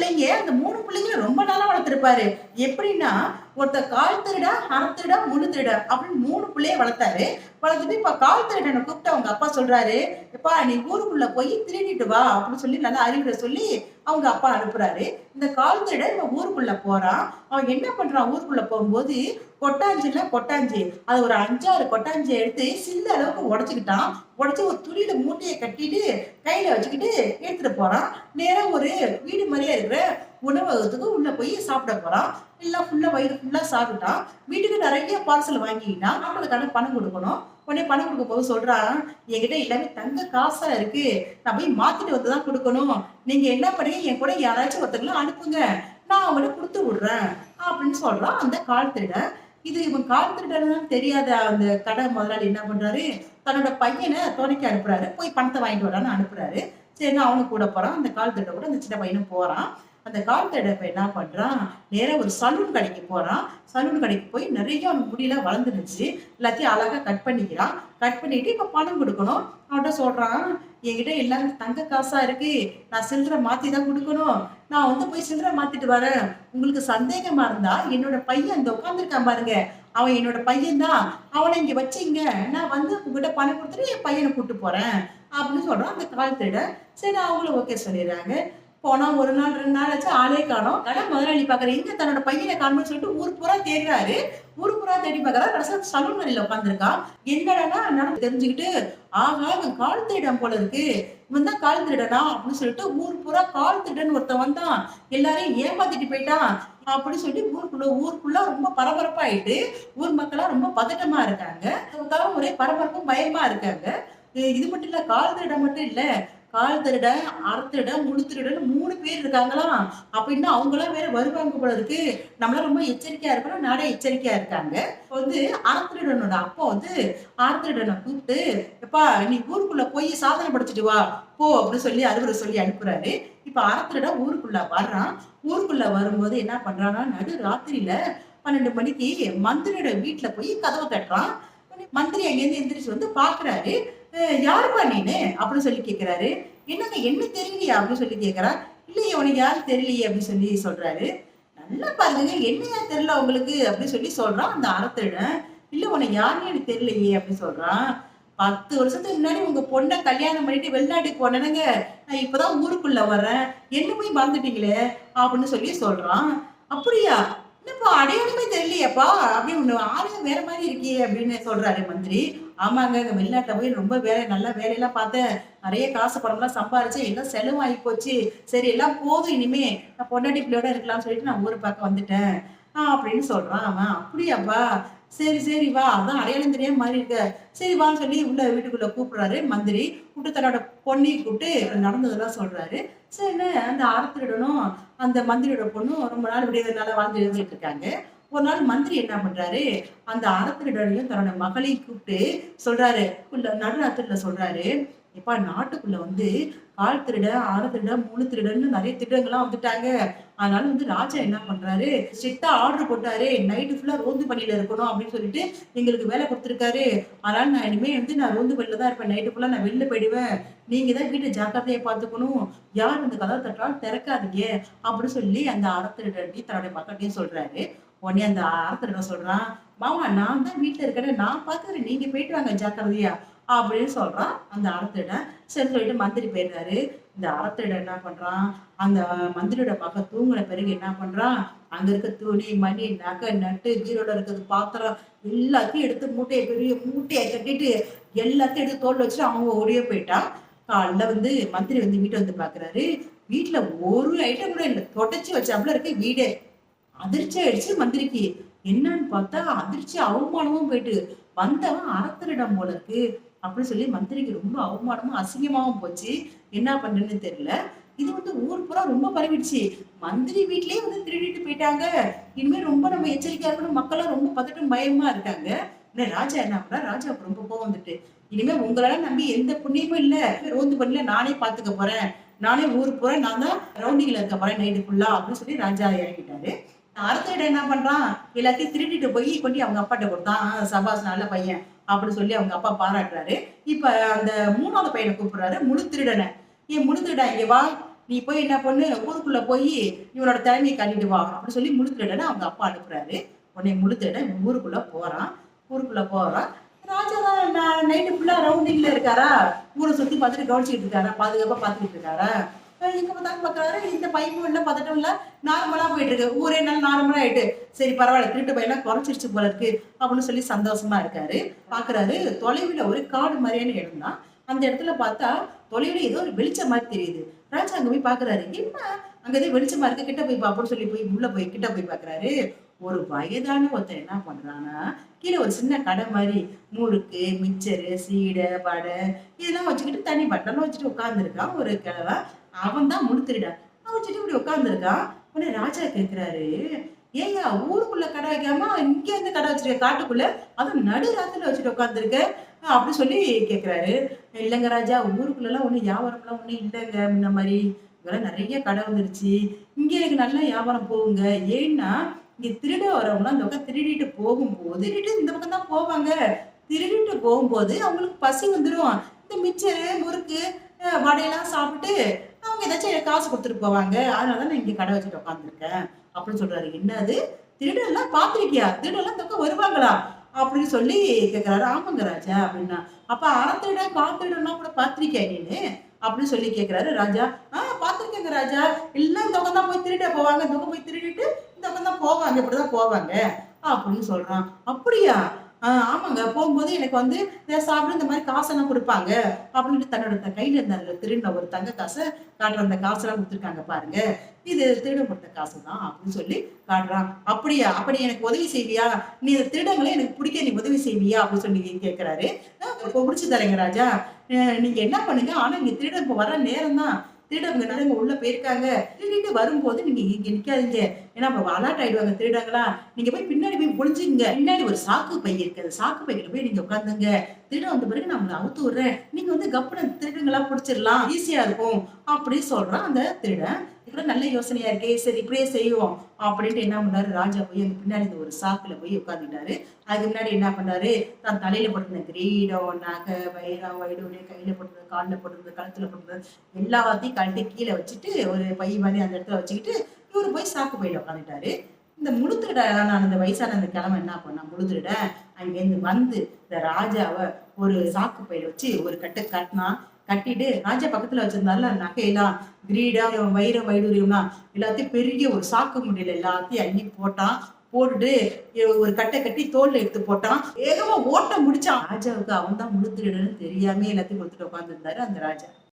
பிள்ளைங்க அந்த மூணு பிள்ளைங்களும் ரொம்ப நாளா வளர்த்துருப்பாரு. எப்படின்னா ஒருத்த கால் திருட அரை திருடா முழு திருட அப்படின்னு மூணு பிள்ளைய வளர்த்தாரு. வளர்த்துட்டு இப்ப கால் திருடனை கூப்பிட்டு அவங்க அப்பா சொல்றாரு எப்பா நீ ஊருக்குள்ள போய் திருடிட்டு வா அப்படின்னு சொல்லி நல்லா அறிவுரை சொல்லி அவங்க அப்பா அனுப்புறாரு. இந்த கால் திருட இவன் ஊருக்குள்ள போறான். அவன் என்ன பண்றான் ஊருக்குள்ள போகும்போது? கொட்டாஞ்சில கொட்டாஞ்சி. அது ஒரு அஞ்சாறு கொட்டாஞ்சி எடுத்து சில்ல அளவுக்கு உடச்சுக்கிட்டான். உடச்சு ஒரு துணியில மூட்டையை கட்டிட்டு கையில வச்சுக்கிட்டு எடுத்துட்டு போறான். நேரம் ஒரு வீடு மாதிரியே இருக்கிற உணவகத்துக்கு உள்ள போய் சாப்பிட போறான் இல்ல ஃபுல்லா வயிறு ஃபுல்லா சாப்பிட்டான் வீட்டுக்கு நிறைய பார்சல் வாங்கிக்கிட்டான் அவங்களுக்கான பணம் கொடுக்கணும். உடனே பணம் கொடுக்க போது சொல்றான் என்கிட்ட எல்லாமே தங்க காசா இருக்கு. நான் போய் மாத்திட்டு வந்து தான் கொடுக்கணும். நீங்க என்ன பண்ணுங்க என் கூட யாராச்சும் ஒருத்தங்களும் அனுப்புங்க. நான் அவங்கள்ட்ட கொடுத்து விடுறேன். அப்படின்னு சொல்றான் அந்த கால் திருடன். இது இவன் கால் திருடன்னு தெரியாத அந்த கடை முதலாளி என்ன பண்றாரு? தன்னோட பையனை துணைக்கு அனுப்புறாரு. போய் பணத்தை வாங்கிட்டு வரான்னு அனுப்புறாரு. சரி நான் அவனுக்கு கூட போறான். அந்த கால் திருட கூட அந்த சின்ன பையனும் போறான். அந்த கால் என்ன பண்ணுறான் நேராக ஒரு சலூன் கடைக்கு போகிறான் சலூன் கடைக்கு போய் நிறைய அவன் முடியெல்லாம் வளர்ந்துருச்சு. எல்லாத்தையும் அழகாக கட் பண்ணிக்கிறான். கட் பண்ணிட்டு இப்போ பணம் கொடுக்கணும். அவன்கிட்ட சொல்கிறான் என்கிட்ட எல்லாம் தங்க காசாக இருக்கு. நான் சில்லறை மாற்றி தான் கொடுக்கணும். நான் வந்து போய் சில்லறை மாற்றிட்டு வரேன். உங்களுக்கு சந்தேகமாக இருந்தால் என்னோட பையன் இந்த உட்காந்துருக்கான் பாருங்க. அவன் என்னோட பையன்தான் அவனை இங்கே வச்சிங்க. நான் வந்து உங்ககிட்ட பணம் கொடுத்துட்டு என் பையனை கூப்பிட்டு போகிறேன் அப்படின்னு சொல்கிறான் அந்த கால் திருட சரி அவங்களும் ஓகே சொல்லிடுறாங்க. போனா ஒரு நாள் ரெண்டு நாள் ஆச்சு ஆளே காணோம். கடை முதலாளி பாக்குற எங்கே தன்னோட பையனை காணும்னு சொல்லிட்டு ஊர் பூரா தேடுறாரு. ஊர் பூரா தேடி பாக்குறா கடைசியா சலூன் கடையில உட்காந்துருக்கான் என்னடா நடந்து தெரிஞ்சுக்கிட்டு ஆகா இவன் கால் திருடன் போல இருக்கு. இவன் தான் கால் திருடனா அப்படின்னு சொல்லிட்டு ஊர் பூரா கால் திருடன் ஒருத்தன் வந்தான். எல்லாரையும் ஏமாத்திட்டு போயிட்டான் அப்படின்னு சொல்லி ஊருக்குள்ள ஊருக்குள்ள ரொம்ப பரபரப்பாயிட்டு ஊர் மக்களா ரொம்ப பதட்டமா இருக்காங்க. ஒரே பரபரப்பும் பயமா இருக்காங்க. இது- மட்டும் இல்ல கால் திருடம் மட்டும் இல்லை கால் திருட அரை திருட முழு மூணு பேர் இருக்காங்களாம் அப்படின்னா அவங்களாம் வேற வருவாங்க போல இருக்கு. நம்மளாம் ரொம்ப எச்சரிக்கையா இருக்கணும் நாடே எச்சரிக்கையா இருக்காங்க. வந்து ஆர்த்திருடனோட அப்பா வந்து ஆர்த்திருடனை கூப்பிட்டு எப்பா நீ ஊருக்குள்ள போய் சாதனை படைச்சிட்டு வா போ அப்படின்னு சொல்லி அறுவரை சொல்லி அனுப்புறாரு. இப்ப ஆர்த்திருடன் ஊருக்குள்ள வர்றான். ஊருக்குள்ள வரும்போது என்ன பண்றான்னா நடு ராத்திரியில பன்னெண்டு மணிக்கு மந்திரியோட வீட்டுல போய் கதவை கட்டுறான் மந்திரி அங்கேருந்து எந்திரிச்சு வந்து பாக்குறாரு. யாருப்பா நீனு? அப்படின்னு சொல்லி கேட்கிறாரு என்னங்க என்ன தெரியலையா? அப்படின்னு சொல்லி கேக்குறா. இல்லையே உனக்கு யாரும் தெரியலையே? அப்படின்னு சொல்லி சொல்றாரு. நல்லா பாருங்க என்னையா தெரியல உங்களுக்கு? அப்படின்னு சொல்லி சொல்றான் அந்த அறத்திடம் இல்ல உனக்கு யாருன்னு எனக்கு தெரியலையே அப்படின்னு சொல்றான். பத்து வருஷத்துக்கு முன்னாடி உங்க பொண்ணை கல்யாணம் பண்ணிட்டு வெளிநாட்டுக்கு போனேனுங்க. நான் இப்பதான் ஊருக்குள்ள வர்றேன். என்ன போய் மறந்துட்டீங்களே? அப்படின்னு சொல்லி சொல்றான். அப்படியா? இப்போ அடையாளமே தெரியலையப்பா? அப்படின்னு ஒன்று ஆளே வேற மாதிரி இருக்கே அப்படின்னு சொல்றாரு மந்திரி. ஆமாங்க இங்க வெளிநாட்டுல போய் ரொம்ப வேலை நல்ல வேலையெல்லாம் பார்த்தேன். நிறைய காசு பணம்லாம் சம்பாரிச்சு எல்லாம் செலவாகி போச்சு. சரி எல்லாம் போதும் இனிமே நான் பொண்டாட்டி பிள்ளையோட இருக்கலாம்னு சொல்லிட்டு நான் ஊர் பக்கம் வந்துட்டேன். ஆ அப்படின்னு சொல்றான் அவன். அப்படியாப்பா? சரி சரி வா. அதான் அடையாளம் தெரியாம மாதிரி இருக்க. சரி வான்னு சொல்லி உள்ள வீட்டுக்குள்ள கூப்பிடுறாரு மந்திரி. கூப்பிட்டு தன்னோட பொண்ணையும் கூப்பிட்டு நடந்ததெல்லாம் சொல்றாரு. என்ன அந்த ஆரத்திரிடனும் அந்த மந்திரியோட பொண்ணும் ரொம்ப நாள் விடிய நல்லா வாழ்ந்து இருந்துட்டு இருக்காங்க. ஒரு நாள் மந்திரி என்ன பண்றாரு அந்த அறத்திரிடனையும் தன்னோட மகளையும் கூப்பிட்டு சொல்றாரு. உள்ள நடுராத்திரில சொல்றாரு எப்பா நாட்டுக்குள்ள வந்து கால் திருட ஆறு திருட மூணு திருடன்னு நிறைய திருடங்கள்லாம் வந்துட்டாங்க. அதனால வந்து ராஜா என்ன பண்றாரு? ஸ்ட்ரிக்டா ஆர்டர் போட்டாரு. நைட்டு ஃபுல்லா ரோந்து பணியில இருக்கணும் அப்படின்னு சொல்லிட்டு எங்களுக்கு வேலை கொடுத்துருக்காரு. அதனால நான் இனிமே வந்து நான் ரோந்து பணியில தான் இருப்பேன். நைட்டு ஃபுல்லா நான் வெளில போயிடுவேன். நீங்க தான் வீட்டை ஜாக்கிரதையை பார்த்துக்கணும். யார் இந்த கதவை தட்டாலும் திறக்காதீங்க அப்படின்னு சொல்லி அந்த அறத்திருடனையும் தன்னுடைய மக்கள்கிட்டையும் சொல்றாரு. உடனே அந்த அறத்திருடன் சொல்றான் மாமா நான் தான் வீட்டுல இருக்கேன். நான் பாக்குறேன் நீங்க போயிட்டு வாங்க ஜாக்கிரதையா. அப்படின்னு சொல்கிறான் அந்த அறத்திருடன் சரி சொல்லிட்டு மந்திரி போயிடுறாரு. இந்த அறத்திருடன் என்ன பண்ணுறான் அந்த மந்திரியோட மக தூங்கின பிறகு என்ன பண்ணுறான் அங்கே இருக்க துணி மணி நகை நட்டு ஜீரோட இருக்கிறது பாத்திரம் எல்லாத்தையும் எடுத்து மூட்டையை பெரிய மூட்டையை கட்டிட்டு எல்லாத்தையும் எடுத்து தோல் வச்சுட்டு அவங்க ஓடியே போயிட்டான். காலைல வந்து மந்திரி வந்து வீட்டை வந்து பார்க்குறாரு. வீட்டில் ஒரு ஐட்டம் கூட இல்லை. தொடச்சி வச்சாப்புல இருக்க வீடே. அதிர்ச்சி ஆயிடுச்சு மந்திரிக்கு. என்னன்னு பார்த்தா அதிர்ச்சி அவமானமும் போயிட்டு. வந்தவன் அறத்தரிடம் போல இருக்கு. அப்படின்னு சொல்லி மந்திரிக்கு ரொம்ப அவமானமும் அசிங்கமாகவும் போச்சு. என்ன பண்றேன்னு தெரியல. இது வந்து ஊர் பூரா ரொம்ப பரவிடுச்சு. மந்திரி வீட்லயே வந்து திருடிட்டு போயிட்டாங்க. இனிமேல் ரொம்ப நம்ம எச்சரிக்கையா இருக்கணும். மக்கள்லாம் ரொம்ப பதட்டம் பயமா இருக்காங்க. இல்ல ராஜா என்ன பண்ணா ராஜா ரொம்ப கோவம் வந்துட்டு இனிமே உங்களால நம்பி எந்த புண்ணியமும் இல்ல. ரோந்து பண்ணல நானே பாத்துக்க போறேன். நானே ஊர் போறேன் நான் தான் ரவுண்டிங்ல இருக்க போறேன் நைட்டு ஃபுல்லா அப்படின்னு சொல்லி ராஜா இறங்கிட்டாரு. அடுத்த என்ன பண்றான்? எல்லாத்தையும் திருடிட்டு போய் கொண்டு அவங்க அப்பாட்ட கொடுத்தான். சபாஸ் நல்ல பையன். அப்படின்னு சொல்லி அவங்க அப்பா பாராட்டுறாரு. இப்ப அந்த மூணாவது பையனை கூப்பிடுறாரு முழு திருடனை. ஏன் முழு திருடா இங்க வா. நீ போய் என்ன பண்ணு? ஊருக்குள்ள போய் இவனோட திறமையை கட்டிட்டு வா அப்படின்னு சொல்லி முழு திருடனை அவங்க அப்பா அனுப்புறாரு. உடனே முழு திருடன் ஊருக்குள்ள போறான். ஊருக்குள்ள போறான். ராஜா தான் நைட்டு ஃபுல்லா ரவுண்டிங்ல இருக்காரா? ஊரை சுத்தி பார்த்துட்டு கவனிச்சுட்டு இருக்காரா? பாதுகாப்பா பார்த்துக்கிட்டு இருக்காரா? எங்கே பார்த்தாலும் பாக்குறாரு இந்த பைப்பும் இல்ல பதட்டம் இல்ல நார்மலா போயிட்டு இருக்கு. ஊரே நாள் நார்மலா ஆயிட்டு. சரி பரவாயில்ல திருட்டு பையனா குறைச்சிருச்சு போல இருக்கு அப்படின்னு சொல்லி சந்தோஷமா இருக்காரு. பாக்குறாரு தொலைவில் ஒரு காடு மாதிரியான இடம் தான். அந்த இடத்துல பார்த்தா தொலைவில் ஏதோ ஒரு வெளிச்சம் மாதிரி தெரியுது. ராஜா அங்க போய் பாக்குறாரு. என்ன? அங்கே ஏதோ வெளிச்சமா இருக்கு. கிட்ட போய் பாப்போம்னு சொல்லி போய் உள்ள போய் கிட்ட போய் பாக்குறாரு. ஒரு வயதான ஒருத்தன் என்ன பண்றான்னா கீழே ஒரு சின்ன கடை மாதிரி முறுக்கு மிச்சரு சீடை வடை இதெல்லாம் வச்சுக்கிட்டு தண்ணி பட்டெல்லாம் வச்சுட்டு உட்காந்துருக்கான் ஒரு கிழவ அவன் தான் முழுத்திருடான் அவன் வச்சுட்டு இப்படி உட்காந்துருக்கான் உடனே ராஜா கேட்குறாரு ஏய்யா ஊருக்குள்ள கடை வைக்காம இங்கே இருந்து கடை வச்சிருக்க காட்டுக்குள்ள அதுவும் நடு ராத்திரில வச்சுட்டு உட்காந்துருக்க அப்படி சொல்லி கேட்குறாரு இல்லைங்க ராஜா ஊருக்குள்ளலாம் ஒன்றும் வியாபாரம்லாம் ஒன்றும் இல்லைங்க முன்ன மாதிரி. இதெல்லாம் நிறைய கடை வந்துருச்சு. இங்கே எனக்கு நல்லா வியாபாரம் போகுங்க. ஏன்னா இங்கே திருட வரவங்களாம் இந்த பக்கம் திருடிட்டு போகும்போது திருடிட்டு இந்த பக்கம் தான் போவாங்க. திருடிட்டு போகும்போது அவங்களுக்கு பசி வந்துடும் இந்த மிச்சரு முறுக்கு வடையெல்லாம் சாப்பிட்டு அவங்க ஏதாச்சும் காசு கொடுத்துட்டு போவாங்க. அதனால தான் நான் இங்க கடை வச்சுட்டு உட்காந்துருக்கேன் அப்படின்னு சொல்றாரு. என்னது? திருடெல்லாம் பார்த்துருக்கியா? திருடெல்லாம் இந்த வருவாங்களா? அப்படின்னு சொல்லி கேட்குறாரு ஆமாங்க ராஜா அப்படின்னா. அப்ப அறத்திட காத்திடலாம் கூட பார்த்திருக்கியா நீனு? அப்படின்னு சொல்லி கேக்குறாரு ராஜா. ஆஹ் பார்த்துருக்கேங்க ராஜா. இல்லைன்னா இந்த பக்கம் தான் போய் திருட போவாங்க. இந்த பக்கம் போய் திருடிட்டு இந்த பக்கம் தான் போவாங்க. இப்படிதான் போவாங்க. அப்படின்னு சொல்றான். அப்படியா? ஆமாங்க. போகும்போது எனக்கு வந்து சாப்பிட இந்த மாதிரி காசெல்லாம் கொடுப்பாங்க. அப்படின்ட்டு தன்னோட கையில இருந்த திருடின ஒரு தங்க காசை காட்டுற அந்த காசெல்லாம் கொடுத்துருக்காங்க பாருங்க. இது திருட கொடுத்த காசு தான் அப்படின்னு சொல்லி காட்டுறான். அப்படியா? அப்படி எனக்கு உதவி செய்வியா? நீ இந்த திருடங்களை எனக்கு பிடிக்க நீ உதவி செய்வியா? அப்படின்னு சொல்லி கேட்கிறாரு. "ஆஹ் இப்போ பிடிச்சி தரேங்க ராஜா. நீங்க என்ன பண்ணுங்க? ஆனா இங்க திருடம் இப்போ வர நேரம் தான் திருடங்க நடங்க உள்ள போயிருக்காங்க. திருடிட்டு வரும்போது நீங்க இங்க நிக்காதீங்க. ஏன்னா அப்ப அலாட் ஆயிடுவாங்க திருடங்களா நீங்க போய் பின்னாடி போய் புடிஞ்சுங்க பின்னாடி ஒரு சாக்கு பை இருக்கு. அந்த சாக்கு பையில போய் நீங்க உட்காந்துங்க திருட வந்த பிறகு நான் உங்களை அவுத்து விடுறேன். நீங்க வந்து கப்புன திருடங்களா பிடிச்சிடலாம். ஈஸியா இருக்கும். அப்படின்னு சொல்றான் அந்த திருடன். கூட நல்ல யோசனையா இருக்கே சரி இப்படியே செய்வோம். அப்படின்ட்டு என்ன பண்ணாரு? ராஜா போய் அங்க பின்னாடி இந்த ஒரு சாக்குல போய் உட்காந்துட்டாரு அதுக்கு முன்னாடி என்ன பண்ணாரு? தான் தலையில போட்டிருந்த கிரீடம் நகை வைரம் வைடூரிய கையில போட்டிருந்தது காலில் போட்டிருந்தது கழுத்துல போட்டிருந்தது எல்லாத்தையும் கழட்டி கீழே வச்சுட்டு ஒரு பை மாதிரி அந்த இடத்துல வச்சுக்கிட்டு இவரு போய் சாக்கு பையில உட்காந்துட்டாரு இந்த முழுத்திருடான அந்த வயசான அந்த கிழமை என்ன பண்ணா? முழுத்திருட அங்கேருந்து வந்து இந்த ராஜாவை ஒரு சாக்கு பையில வச்சு ஒரு கட்டை கட்டினா கட்டிட்டு ராஜா பக்கத்துல வச்சிருந்தால நகையெல்லாம் கிரீடம் வைரம் வைடூரியம்லாம் எல்லாத்தையும் பெரிய ஒரு சாக்கு முடியல எல்லாத்தையும் அள்ளி போட்டான் போட்டுட்டு ஒரு கட்டை கட்டி தோல்ல எடுத்து போட்டான் வேகமா ஓட்ட முடிச்சான் ராஜாவுக்கு அவன் தான் முழுத்திருடன்னு தெரியாம எல்லாத்தையும் கொடுத்துட்டு உட்காந்துருந்தாரு அந்த ராஜா.